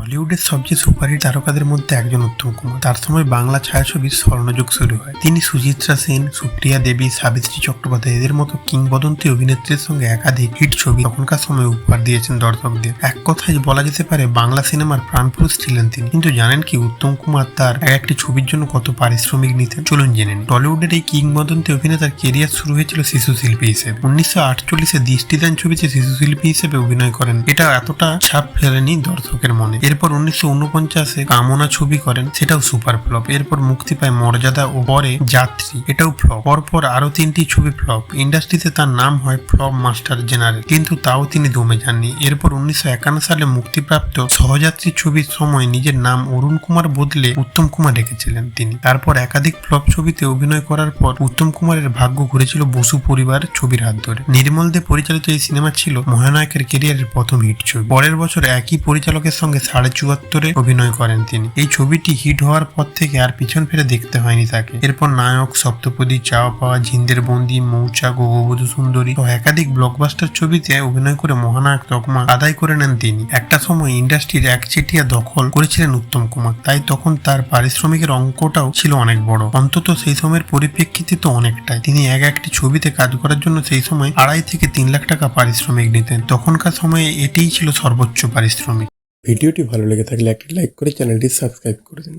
টলিউডের সবচেয়ে সুপারহিট তারকাদের মধ্যে একজন উত্তম কুমার তার সময় বাংলা ছায়াছবির স্বর্ণযুগ শুরু হয়। তিনি সুচিত্রা সেন, সুপ্রিয়া দেবী, সাবিত্রী চট্টোপাধ্যায়, এদের মতো কিংবদন্তি অভিনেত্রীর সঙ্গে একাধিক হিট ছবি তখনকার সময় উপহার দিয়েছেন দর্শকদের। এক কথায় বলা যেতে পারে, বাংলা সিনেমার প্রাণপুরুষ ছিলেন তিনি। কিন্তু জানেন কি উত্তম কুমার তার এক একটি ছবির জন্য কত পারিশ্রমিক নিতেন? চলুন জেনে নিন। টলিউডের এই কিংবদন্তি অভিনেতার কেরিয়ার শুরু হয়েছিল শিশু শিল্পী হিসেবে। উনিশশো আটচল্লিশে দৃষ্টিদান ছবিতে শিশু শিল্পী হিসেবে অভিনয় করেন, এটা এতটা ছাপ ফেলেনি দর্শকের মনে। এরপর উনিশশো উনপঞ্চাশে কামনা ছবি করেন, সেটাও সুপার ফ্লপ এরপর মুক্তি পায় মর্যাদা ও পরে যাত্রী, এটাও ফ্লপ পরপর আরও তিনটি ছবি ফ্লপ ইন্ডাস্ট্রিতে তার নাম হয় ফ্লপ মাস্টার জেনারেল কিন্তু তাও তিনি দমে যাননি। এরপর উনিশশো একান্ন সালে মুক্তিপ্রাপ্ত সহযাত্রী ছবির সময় নিজের নাম অরুণ কুমার বদলে উত্তম কুমার রেখেছিলেন তিনি। তারপর একাধিক ফ্লপ ছবিতে অভিনয় করার পর উত্তম কুমারের ভাগ্য ঘুরেছিল বসু পরিবার ছবির হাত ধরে। নির্মল দে পরিচালিত এই সিনেমা ছিল মহানায়কের কেরিয়ারের প্রথম হিট ছবি। পরের বছর একই পরিচালকের সঙ্গে সাড়ে চুয়াত্তরে অভিনয় করেন তিনি। এই ছবিটি হিট হওয়ার পর থেকে আর পিছন ফিরে দেখতে হয়নি তাকে। এরপর নায়ক সপ্তপদী চাওয়া পাওয়া জিন্দের বন্দি, মৌচাক ও সুন্দরী ও একাধিক ব্লকবাস্টার ছবিতে অভিনয় করে মহানায়ক তকমা আদায় করে নেন তিনি। একটা সময় ইন্ডাস্ট্রির একচেটিয়া দখল করেছিলেন উত্তম কুমার। তাই তখন তার পারিশ্রমিকের অঙ্কটাও ছিল অনেক বড়। অন্তত সেই সময়ের পরিপ্রেক্ষিতে তো অনেকটাই। তিনি এক একটি ছবিতে কাজ করার জন্য সেই সময় আড়াই থেকে তিন লাখ টাকা পারিশ্রমিক নিতেন। তখনকার সময়ে এটিই ছিল সর্বোচ্চ পারিশ্রমিক। ভিডিওটি ভালো লেগে থাকলে একটি লাইক করে চ্যানেলটি সাবস্ক্রাইব করে দিন।